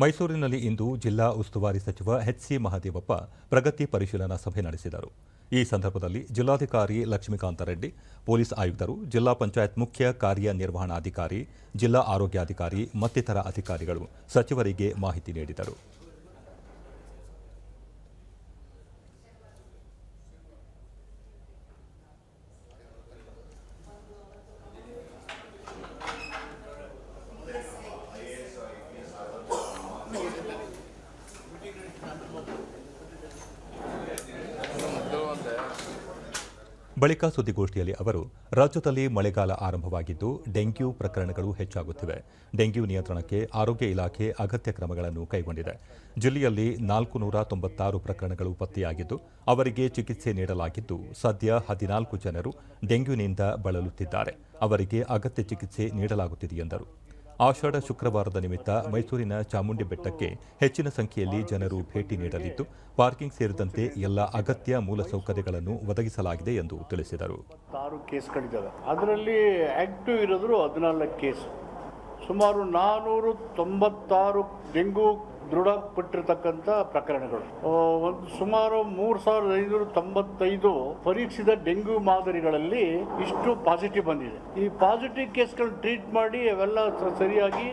ಮೈಸೂರಿನಲ್ಲಿ ಇಂದು ಜಿಲ್ಲಾ ಉಸ್ತುವಾರಿ ಸಚಿವ ಎಚ್ಸಿ ಮಹದೇವಪ್ಪ ಪ್ರಗತಿ ಪರಿಶೀಲನಾ ಸಭೆ ನಡೆಸಿದರು. ಈ ಸಂದರ್ಭದಲ್ಲಿ ಜಿಲ್ಲಾಧಿಕಾರಿ ಲಕ್ಷ್ಮೀಕಾಂತ ರೆಡ್ಡಿ, ಪೊಲೀಸ್ ಆಯುಕ್ತರು, ಜಿಲ್ಲಾ ಪಂಚಾಯತ್ ಮುಖ್ಯ ಕಾರ್ಯನಿರ್ವಹಣಾಧಿಕಾರಿ, ಜಿಲ್ಲಾ ಆರೋಗ್ಯಾಧಿಕಾರಿ ಮತ್ತಿತರ ಅಧಿಕಾರಿಗಳು ಸಚಿವರಿಗೆ ಮಾಹಿತಿ ನೀಡಿದರು. ಬಳಿಕ ಸುದ್ದಿಗೋಷ್ಠಿಯಲ್ಲಿ ಅವರು, ರಾಜ್ಯದಲ್ಲಿ ಮಳೆಗಾಲ ಆರಂಭವಾಗಿದ್ದು ಡೆಂಗ್ಯೂ ಪ್ರಕರಣಗಳು ಹೆಚ್ಚಾಗುತ್ತಿವೆ. ಡೆಂಗ್ಯೂ ನಿಯಂತ್ರಣಕ್ಕೆ ಆರೋಗ್ಯ ಇಲಾಖೆ ಅಗತ್ಯ ಕ್ರಮಗಳನ್ನು ಕೈಗೊಂಡಿದೆ. ಜಿಲ್ಲೆಯಲ್ಲಿ ನಾಲ್ಕು ನೂರ ತೊಂಬತ್ತಾರು ಪ್ರಕರಣಗಳು ಪತ್ತೆಯಾಗಿದ್ದು, ಅವರಿಗೆ ಚಿಕಿತ್ಸೆ ನೀಡಲಾಗಿದ್ದು, ಸದ್ಯ ಹದಿನಾಲ್ಕು ಜನರು ಡೆಂಗ್ಯೂನಿಂದ ಬಳಲುತ್ತಿದ್ದಾರೆ. ಅವರಿಗೆ ಅಗತ್ಯ ಚಿಕಿತ್ಸೆ ನೀಡಲಾಗುತ್ತಿದೆ ಎಂದರು. ಆಷಾಢ ಶುಕ್ರವಾರದ ನಿಮಿತ್ತ ಮೈಸೂರಿನ ಚಾಮುಂಡಿ ಬೆಟ್ಟಕ್ಕೆ ಹೆಚ್ಚಿನ ಸಂಖ್ಯೆಯಲ್ಲಿ ಜನರು ಭೇಟಿ ನೀಡಲಿದ್ದು, ಪಾರ್ಕಿಂಗ್ ಸೇರಿದಂತೆ ಎಲ್ಲ ಅಗತ್ಯ ಮೂಲಸೌಕರ್ಯಗಳನ್ನು ಒದಗಿಸಲಾಗಿದೆ ಎಂದು ತಿಳಿಸಿದರು. ಅದರಲ್ಲಿ ಆಕ್ಟಿವ್ ಇರೋದ್ರು ಹದಿನಾಲ್ಕು ಕೇಸ್. ಸುಮಾರು ನಾನೂರು ತೊಂಬತ್ತಾರು ಡೆಂಗು ದೃಢಪಟ್ಟಿರ್ತಕ್ಕಂಥ ಪ್ರಕರಣಗಳು. ಒಂದು ಸುಮಾರು ಮೂರು ಸಾವಿರದ ಐನೂರ ತೊಂಬತ್ತೈದು ಪರೀಕ್ಷಿತ ಡೆಂಗ್ಯೂ ಮಾದರಿಗಳಲ್ಲಿ ಇಷ್ಟು ಪಾಸಿಟಿವ್ ಬಂದಿದೆ. ಈ ಪಾಸಿಟಿವ್ ಕೇಸ್ಗಳನ್ನ ಟ್ರೀಟ್ ಮಾಡಿ ಅವೆಲ್ಲ ಸರಿಯಾಗಿ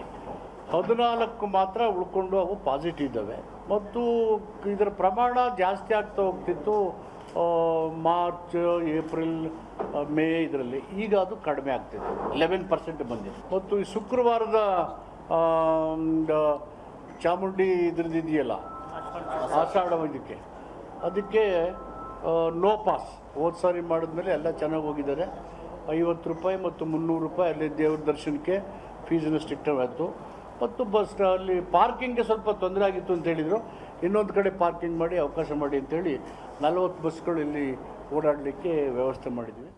ಹದಿನಾಲ್ಕು ಮಾತ್ರ ಉಳ್ಕೊಂಡು ಅವು ಪಾಸಿಟಿವ್ ಇದ್ದಾವೆ. ಮತ್ತು ಇದರ ಪ್ರಮಾಣ ಜಾಸ್ತಿ ಆಗ್ತಾ ಹೋಗ್ತಿತ್ತು ಮಾರ್ಚ್, ಏಪ್ರಿಲ್ ಮೇ ಇದರಲ್ಲಿ. ಈಗ ಅದು ಕಡಿಮೆ ಆಗ್ತಿತ್ತು ಲೆವೆನ್ ಪರ್ಸೆಂಟ್ ಬಂದಿದೆ. ಮತ್ತು ಈ ಶುಕ್ರವಾರದ ಚಾಮುಂಡಿ ಇದ್ರದ್ದು ಇದೆಯಲ್ಲ ಆಷಾಢ ಇದಕ್ಕೆ ಅದಕ್ಕೆ ನೋ ಪಾಸ್ ಹೋದ ಸಾರಿ ಮಾಡಿದ್ಮೇಲೆ ಎಲ್ಲ ಚೆನ್ನಾಗಿ ಹೋಗಿದ್ದಾರೆ. ಐವತ್ತು ರೂಪಾಯಿ ಮತ್ತು ಮುನ್ನೂರು ರೂಪಾಯಿ ಅಲ್ಲಿ ದೇವ್ರ ದರ್ಶನಕ್ಕೆ ಫೀಸನ್ನು ಸ್ಟ್ರಿಕ್ಟ್ ಆಯಿತು. ಮತ್ತು ಬಸ್ ಅಲ್ಲಿ ಪಾರ್ಕಿಂಗ್ಗೆ ಸ್ವಲ್ಪ ತೊಂದರೆ ಆಗಿತ್ತು ಅಂತ ಹೇಳಿದರು. ಇನ್ನೊಂದು ಕಡೆ ಪಾರ್ಕಿಂಗ್ ಮಾಡಿ ಅವಕಾಶ ಮಾಡಿ ಅಂತೇಳಿ ನಲವತ್ತು ಬಸ್ಗಳು ಇಲ್ಲಿ ಓಡಾಡಲಿಕ್ಕೆ ವ್ಯವಸ್ಥೆ ಮಾಡಿದ್ವಿ.